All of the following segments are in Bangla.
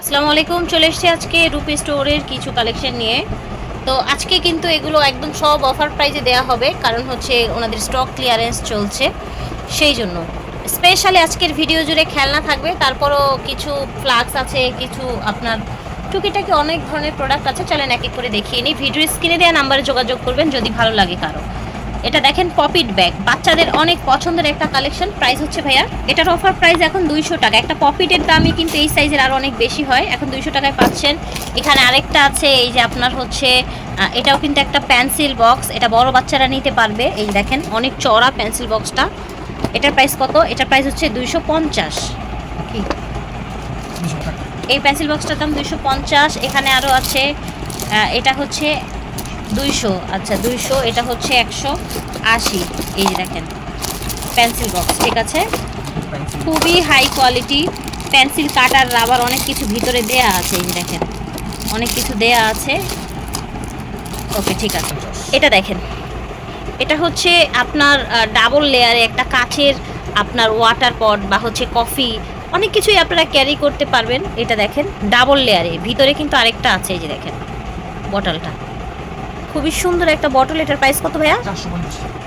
আসসালামু আলাইকুম, চলে এসেছি আজকে রুপি স্টোরের কিছু কালেকশন নিয়ে। তো আজকে কিন্তু এগুলো একদম সব অফার প্রাইজে দেওয়া হবে, কারণ হচ্ছে ওনাদের স্টক ক্লিয়ারেন্স চলছে সেই জন্য। স্পেশালি আজকের ভিডিও জুড়ে খেলনা থাকবে, তারপরও কিছু ফ্লাক্স আছে, কিছু আপনার টুকিটাকি অনেক ধরনের প্রোডাক্ট আছে, চলেন এক এক করে দেখিয়ে নিই। ভিডিও স্ক্রিনে দেওয়া নাম্বারে যোগাযোগ করবেন, যদি ভালো লাগে কারও। এটা দেখেন পপিট ব্যাগ। বাচ্চাদের অনেক পছন্দের একটা কালেকশন। প্রাইস হচ্ছে ভাইয়া এটার অফার প্রাইস এখন দুইশো টাকা। একটা পপিটের দামই কিন্তু এই সাইজের আরও অনেক বেশি হয়। এখন দুইশো টাকায় পাচ্ছেন। এখানে আরেকটা আছে এই যে আপনার হচ্ছে এটাও কিন্তু একটা পেন্সিল বক্স এটা বড় বাচ্চারা নিতে পারবে। এই দেখেন অনেক চড়া পেন্সিল বক্সটা এটার প্রাইস কত? এটার প্রাইস হচ্ছে দুইশো পঞ্চাশ। কি? এই পেন্সিল বক্সটার দাম দুইশো পঞ্চাশ। এখানে আরও আছে এটা হচ্ছে দুইশো আচ্ছা দুইশো এটা হচ্ছে একশো আশি। এই যে দেখেন পেন্সিল বক্স ঠিক আছে? খুবই high quality pencil cutter rubber অনেক কিছু ভিতরে দেয়া আছে এই যে দেখেন। অনেক কিছু দেয়া আছে। ওকে ঠিক আছে। এটা দেখেন এটা হচ্ছে আপনার ডাবল লেয়ারে একটা কাচের আপনার ওয়াটার পট বা হচ্ছে কফি অনেক কিছুই আপনারা ক্যারি করতে পারবেন। এটা দেখেন ডাবল লেয়ারে ভিতরে কিন্তু আরেকটা আছে এই যে দেখেন বটলটা খুবই সুন্দর একটা বটল এটার প্রাইস কত ভাইয়া?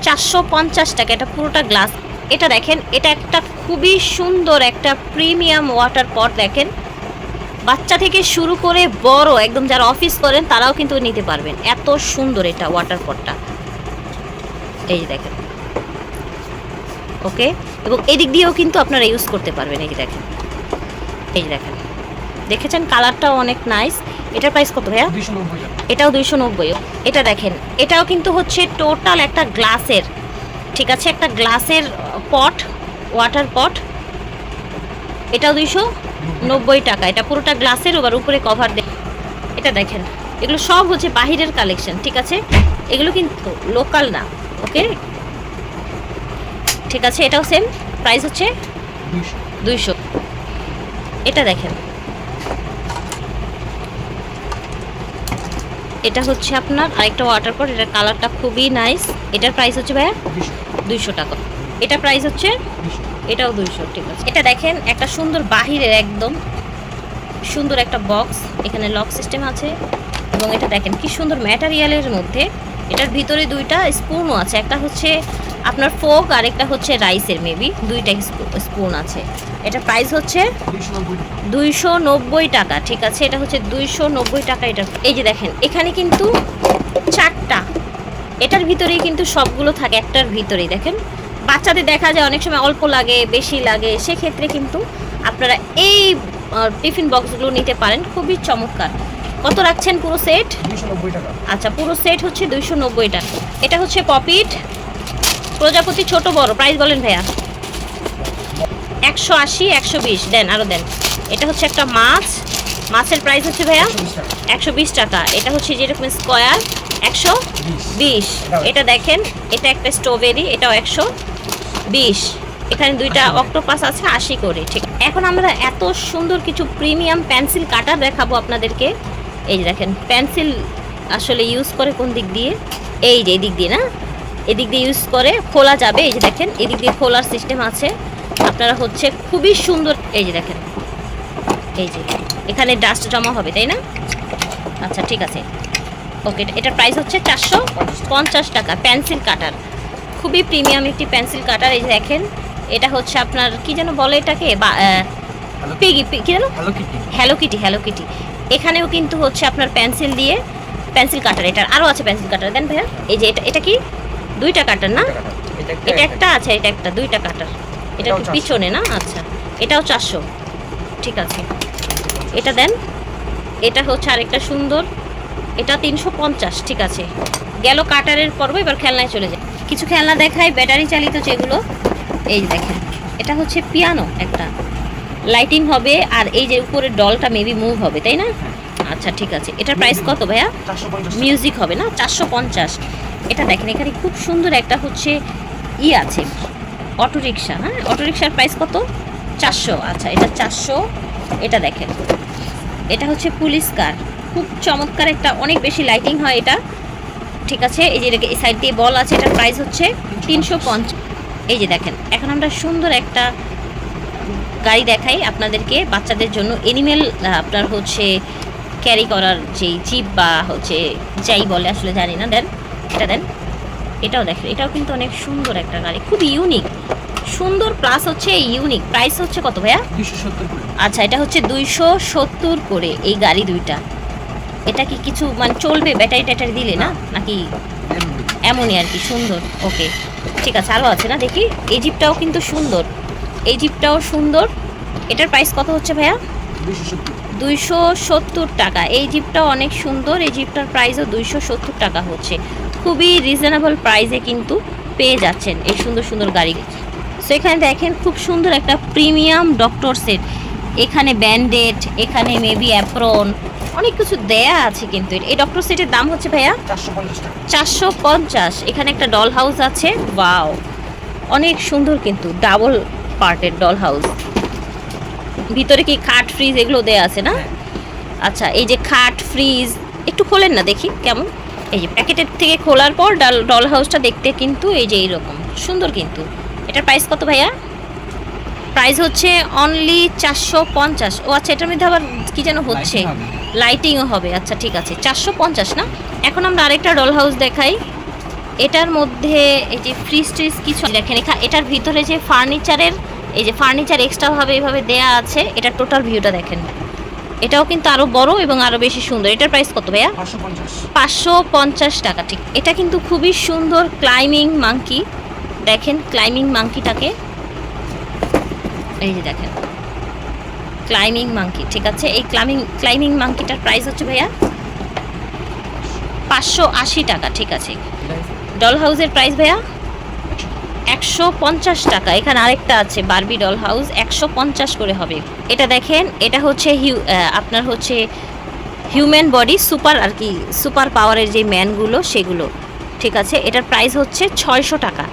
চারশো পঞ্চাশ টাকা, এটা পুরোটা গ্লাস এটা দেখেন, এটা একটা খুবই সুন্দর একটা প্রিমিয়াম ওয়াটার পট দেখেন। বাচ্চা থেকে শুরু করে বড়, একদম যারা অফিস করেন, তারাও কিন্তু নিতে পারবেন। এত সুন্দর এটা ওয়াটার পটটা এই যে দেখেন। ওকে এবং এদিক দিয়েও কিন্তু আপনারা ইউজ করতে পারবেন, এই যে দেখেন। এই যে দেখেন। দেখেছেন? কালারটাও অনেক নাইস এটার প্রাইস কত ভাইয়া? এটাও দুইশো নব্বই। এটা দেখেন এটাও কিন্তু হচ্ছে টোটাল একটা গ্লাসের ঠিক আছে? একটা গ্লাসের পট ওয়াটার পট এটাও দুইশো নব্বই টাকা। এটা পুরোটা গ্লাসের ওবার উপরে কভার দে এটা দেখেন এগুলো সব হচ্ছে বাহিরের কালেকশন ঠিক আছে? এগুলো কিন্তু লোকাল না ওকে ঠিক আছে এটাও সেম প্রাইস হচ্ছে দুইশো। এটা দেখেন এটা হচ্ছে আপনার আরেকটা ওয়াটার পট এটার কালারটা খুবই নাইস এটার প্রাইস হচ্ছে ভাইয়া দুইশো। টাকা। এটা প্রাইস হচ্ছে এটাও দুইশো ঠিক আছে। এটা দেখেন একটা সুন্দর বাহিরের একদম সুন্দর একটা বক্স এখানে লক সিস্টেম আছে। এবং এটা দেখেন কি সুন্দর ম্যাটারিয়ালের মধ্যে এটার ভিতরে দুইটা স্পুনও আছে। একটা হচ্ছে আপনার ফোক আর একটা হচ্ছে রাইসের মেবি দুইটা স্পুন আছে। এটা প্রাইস হচ্ছে দুইশো নব্বই টাকা, ঠিক আছে? এটা হচ্ছে দুইশো নব্বই টাকা এটা এই যে দেখেন, এখানে কিন্তু চারটা। এটার ভিতরেই কিন্তু সবগুলো থাকে, একটার ভিতরেই। দেখেন, বাচ্চাদের দেখা যায় অনেক সময় অল্প লাগে, বেশি লাগে। সেক্ষেত্রে কিন্তু আপনারা এই টিফিন বক্সগুলো নিতে পারেন। খুবই চমৎকার। কত রাখছেন পুরো সেট? আচ্ছা পুরো সেট হচ্ছে দুইশো নব্বই টাকা। এটা হচ্ছে পপিট। প্রজাপতি ছোট বড়। প্রাইস বলেন ভাইয়া। একশো আশি একশো বিশ। দেন আরও দেন। এটা হচ্ছে একটা মাছ। মাছের প্রাইস হচ্ছে ভাইয়া একশো বিশ টাকা। এটা হচ্ছে যেরকম স্কোয়ার একশো বিশ। এটা দেখেন এটা একটা স্ট্রবেরি এটাও একশো বিশ। এখানে দুইটা অক্টোপাস আছে আশি করে ঠিক। এখন আমরা এত সুন্দর কিছু প্রিমিয়াম পেন্সিল কাটার দেখাবো আপনাদেরকে। এই যে দেখেন পেন্সিল আসলে ইউজ করে কোন দিক দিয়ে? এই যে এদিক দিয়ে না? এদিক দিয়ে ইউজ করে খোলা যাবে এই যে দেখেন এদিক দিয়ে খোলার সিস্টেম আছে। আপনারা হচ্ছে খুবই সুন্দর এই যে দেখেন এই যে এখানে ডাস্ট জমা হবে তাই না? আচ্ছা ঠিক আছে। ওকে এটার প্রাইস হচ্ছে চারশো পঞ্চাশ টাকা পেন্সিল কাটার খুবই প্রিমিয়াম একটি পেন্সিল কাটার এই যে দেখেন এটা হচ্ছে আপনার কি যেন বলে এটাকে? বা পিগি কি যেন? হ্যালো কিটি হ্যালো কিটি এখানেও কিন্তু হচ্ছে আপনার পেন্সিল দিয়ে পেন্সিল কাটার এটার আরও আছে পেন্সিল কাটার দেন ভাইয়া এই যে এটা এটা কি? দুইটা কাটার না? এটা একটা আছে এটা একটা দুইটা কাটার এটা একটু পিছনে না? আচ্ছা এটাও চারশো। ঠিক আছে। এটা দেন এটা হচ্ছে আরেকটা সুন্দর এটা তিনশো পঞ্চাশ ঠিক আছে। গেল কাটারের পর্ব এবার খেলনায় চলে যায় কিছু খেলনা দেখায় ব্যাটারি চালিত যেগুলো এই দেখেন এটা হচ্ছে পিয়ানো একটা। লাইটিং হবে আর এই যে উপরের ডলটা মেবি মুভ হবে তাই না? আচ্ছা ঠিক আছে। এটার প্রাইস কত ভাইয়া? মিউজিক হবে না? চারশো পঞ্চাশ। এটা দেখেন এখানে খুব সুন্দর একটা হচ্ছে ই আছে। অটো রিক্সা হ্যাঁ? অটো রিক্সার প্রাইস কত? চারশো। আচ্ছা এটা চারশো। এটা দেখেন। এটা হচ্ছে পুলিশ কার খুব চমৎকার একটা অনেক বেশি লাইটিং হয় এটা। ঠিক আছে? এই যে এটাকে এই সাইড দিয়ে বল আছে এটার প্রাইস হচ্ছে তিনশো পঞ্চাশ। এই যে দেখেন এখন আমরা সুন্দর একটা গাড়ি দেখাই আপনাদেরকে বাচ্চাদের জন্য। এনিমেল আপনার হচ্ছে ক্যারি করার যেই জিপ বা হচ্ছে যাই বলে আসলে জানি না। দেন এটা দেন। এটাও দেখেন এটাও কিন্তু অনেক সুন্দর একটা গাড়ি খুব ইউনিক সুন্দর প্লাস হচ্ছে ইউনিক প্রাইস হচ্ছে কত ভাইয়া? আচ্ছা এটা হচ্ছে দুইশো সত্তর করে এই গাড়ি দুইটা। এটা কি কিছু মানে চলবে ব্যাটারি ট্যাটারি দিলে না? নাকি এমনই। আর কি সুন্দর। ওকে ঠিক আছে আরও আছে না? দেখি। এই জিপটাও কিন্তু সুন্দর। এই জিপটাও সুন্দর। এটার প্রাইস কত হচ্ছে ভাইয়া? দুইশো সত্তর টাকা। এই জিপটাও অনেক সুন্দর। এই জিপটার প্রাইসও দুইশো সত্তর টাকা হচ্ছে। খুবই রিজনেবল প্রাইসে কিন্তু পেয়ে যাচ্ছেন এই সুন্দর সুন্দর গাড়ি। সো এখানে দেখেন খুব সুন্দর একটা প্রিমিয়াম ডক্টর সেট এখানে ব্যান্ডেড এখানে মেবি অ্যাপ্রন অনেক কিছু দেয়া আছে কিন্তু। এই ডক্টর সেটের দাম হচ্ছে ভাইয়া? চারশো পঞ্চাশ চারশো পঞ্চাশ। এখানে একটা ডল হাউস আছে। ওয়াও অনেক সুন্দর কিন্তু। ডাবল পার্টের ডল হাউস ভিতরে কি খাট ফ্রিজ এগুলো দেয়া আছে না? হ্যাঁ। আচ্ছা এই যে খাট ফ্রিজ একটু খোলেন না দেখি কেমন? এই যে প্যাকেটের থেকে খোলার পর ডাল ডল হাউসটা দেখতে কিন্তু এই যে এইরকম সুন্দর কিন্তু। এটার প্রাইস কত ভাইয়া? প্রাইস হচ্ছে অনলি চারশো পঞ্চাশ। ও আচ্ছা এটার মধ্যে আবার কি যেন হচ্ছে? লাইটিংও হবে আচ্ছা ঠিক আছে চারশো পঞ্চাশ না? এখন আমরা আরেকটা ডল হাউস দেখাই। এটার মধ্যে এই যে ফ্রিজ ট্রিজ কিছু দেখেন এখা এটার ভিতরে যে ফার্নিচারের এই যে ফার্নিচার এক্সট্রাভাবে এভাবে দেয়া আছে এটা টোটাল ভিউটা দেখেন। এটাও কিন্তু আরও বড় এবং আরও বেশি সুন্দর। এটার প্রাইস কত ভাইয়া? পাঁচশো পঞ্চাশ। টাকা। ঠিক। এটা কিন্তু খুবই সুন্দর ক্লাইম্বিং মাংকি দেখেন ক্লাইম্বিং মাঙ্কিটাকে এই যে দেখেন। ক্লাইম্বিং মাঙ্কি ঠিক আছে? এই ক্লাইম্বিং ক্লাইম্বিং মাঙ্কিটার প্রাইস হচ্ছে ভাইয়া? পাঁচশো আশি টাকা ঠিক আছে। ডল হাউসের প্রাইস ভাইয়া একশো পঞ্চাশ টাকা। এখানে আরেকটা আছে বারবি ডল হাউস একশো পঞ্চাশ করে হবে। এটা দেখেন এটা হচ্ছে হিউ আপনার হচ্ছে হিউম্যান বডি সুপার আর কি সুপার পাওয়ারের যে ম্যানগুলো সেগুলো। ঠিক আছে? এটার প্রাইস হচ্ছে ছয়শো টাকা।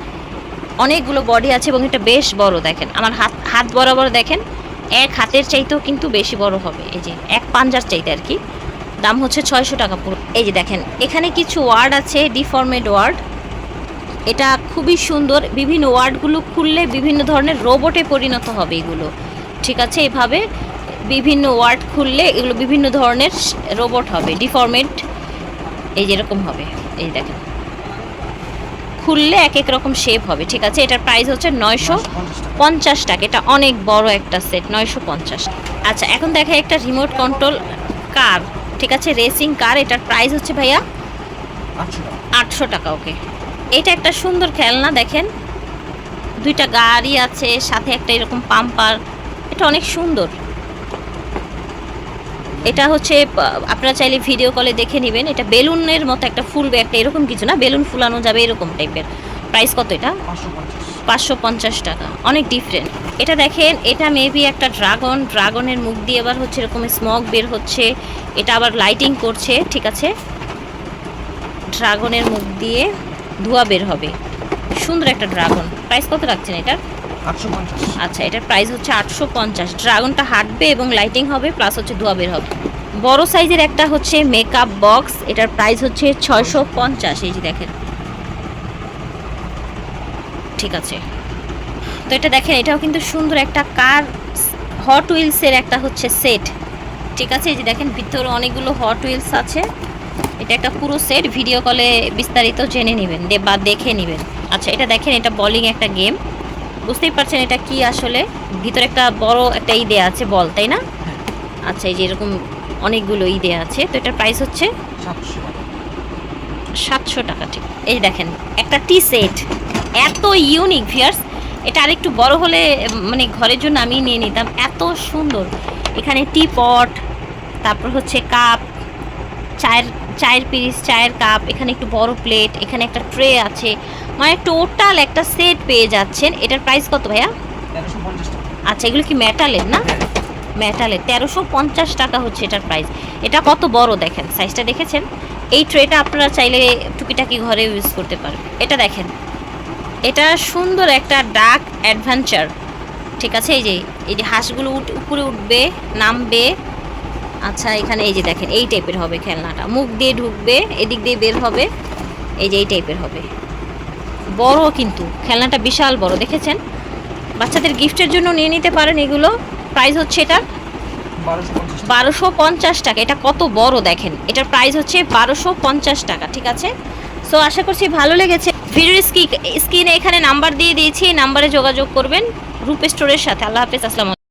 অনেকগুলো বডি আছে এবং এটা বেশ বড় দেখেন। আমার হাত হাত বরাবর দেখেন এক হাতের চাইতেও কিন্তু বেশি বড় হবে। এই যে এক পাঞ্জার চাইতে আর কি। দাম হচ্ছে ছয়শো টাকা পুরো। এই যে দেখেন এখানে কিছু ওয়ার্ড আছে ডিফর্মেড ওয়ার্ড এটা খুবই সুন্দর। বিভিন্ন ওয়ার্ডগুলো খুললে বিভিন্ন ধরনের রোবটে পরিণত হবে এগুলো। ঠিক আছে এভাবে বিভিন্ন ওয়ার্ড খুললে এগুলো বিভিন্ন ধরনের রোবট হবে ডিফর্মেড এই যেরকম হবে এই দেখেন। খুললে এক এক রকম শেপ হবে ঠিক আছে? এটার প্রাইস হচ্ছে নয়শো পঞ্চাশ টাকা। এটা অনেক বড় একটা সেট নয়শো পঞ্চাশ। আচ্ছা এখন দেখা একটা রিমোট কন্ট্রোল কার ঠিক আছে? রেসিং কার এটার প্রাইস হচ্ছে ভাইয়া আটশো টাকা। ওকে এটা একটা সুন্দর খেলনা, দেখেন। দুইটা গাড়ি আছে, সাথে একটা এরকম পাম্পার। এটা অনেক সুন্দর। এটা হচ্ছে আপনারা চাইলে ভিডিও কলে দেখে নেবেন। এটা বেলুনের মতো একটা ফুলবে একটা এরকম কিছু না, বেলুন ফুলানো যাবে এরকম টাইপের প্রাইস কত এটা? পাঁচশো পঞ্চাশ টাকা। অনেক ডিফারেন্ট এটা দেখেন, এটা মেবি একটা ড্রাগন ড্রাগনের মুখ দিয়ে আবার হচ্ছে এরকম স্মগ বের হচ্ছে। এটা আবার লাইটিং করছে, ঠিক আছে? ড্রাগনের মুখ দিয়ে। ধোঁয়া বের হবে। সুন্দর একটা ড্রাগন। প্রাইস কত রাখছেন এটার? আচ্ছা এটার প্রাইস হচ্ছে আটশো পঞ্চাশ। ড্রাগনটা হাঁটবে এবং লাইটিং হবে প্লাস হচ্ছে ধোঁয়া বের হবে। বড় সাইজের একটা হচ্ছে মেকআপ বক্স এটার প্রাইস হচ্ছে ছয়শো পঞ্চাশ। এই যে দেখেন। ঠিক আছে। তো এটা দেখেন এটাও কিন্তু সুন্দর একটা কার হট হুইলসের একটা হচ্ছে সেট ঠিক আছে এই যে দেখেন ভিতরে অনেকগুলো হট হুইলস আছে। এটা একটা পুরো সেট ভিডিও কলে বিস্তারিত জেনে নেবেন দে- বা দেখে নেবেন। আচ্ছা এটা দেখেন এটা বলিং একটা গেম বুঝতেই পারছেন এটা কি আসলে? ভিতরে একটা বড় একটা ই দেয়া আছে বল তাই না? হ্যাঁ। আচ্ছা এই যে এরকম অনেকগুলো ই দেয়া আছে তো এটার প্রাইস হচ্ছে সাতশো টাকা। ঠিক। এই দেখেন একটা টি সেট এত ইউনিক ভিয়ার্স এটা আরেকটু বড় হলে মানে ঘরের জন্য আমি নিয়ে নিতাম। এত সুন্দর। এখানে টি পট তারপর হচ্ছে কাপ চায়ের চায়ের পিস চায়ের কাপ এখানে একটু বড় প্লেট এখানে একটা ট্রে আছে। মানে টোটাল একটা সেট পেয়ে যাচ্ছেন। এটার প্রাইস কত ভাইয়া? আচ্ছা এগুলো কি মেটালের না? হ্যাঁ। মেটালের তেরোশো পঞ্চাশ টাকা হচ্ছে এটার প্রাইস এটা কত বড় দেখেন? সাইজটা দেখেছেন? এই ট্রেটা আপনারা চাইলে টুকিটাকি ঘরে ইউজ করতে পারবেন। এটা দেখেন। এটা সুন্দর একটা ডাক অ্যাডভেঞ্চার ঠিক আছে? এই যে এই যে হাঁসগুলো উঠ উপরে উঠবে নামবে আচ্ছা এখানে এই যে দেখেন এই টাইপের হবে খেলনাটা। মুখ দিয়ে ঢুকবে এদিক দিয়ে বের হবে এই যে এই টাইপের হবে। বড় কিন্তু খেলনাটা বিশাল বড় দেখেছেন? বাচ্চাদের গিফটের জন্য নিয়ে নিতে পারেন এগুলো। প্রাইস হচ্ছে এটা বারোশো পঞ্চাশ টাকা। এটা কত বড় দেখেন। এটার প্রাইস হচ্ছে বারোশো পঞ্চাশ টাকা ঠিক আছে? সো আশা করছি ভালো লেগেছে। ভিডিওর স্ক্রিনে এখানে নাম্বার দিয়ে দিয়েছি এই নাম্বারে যোগাযোগ করবেন। রূপ স্টোরের সাথে। আল্লাহ হাফেজ আসসালাম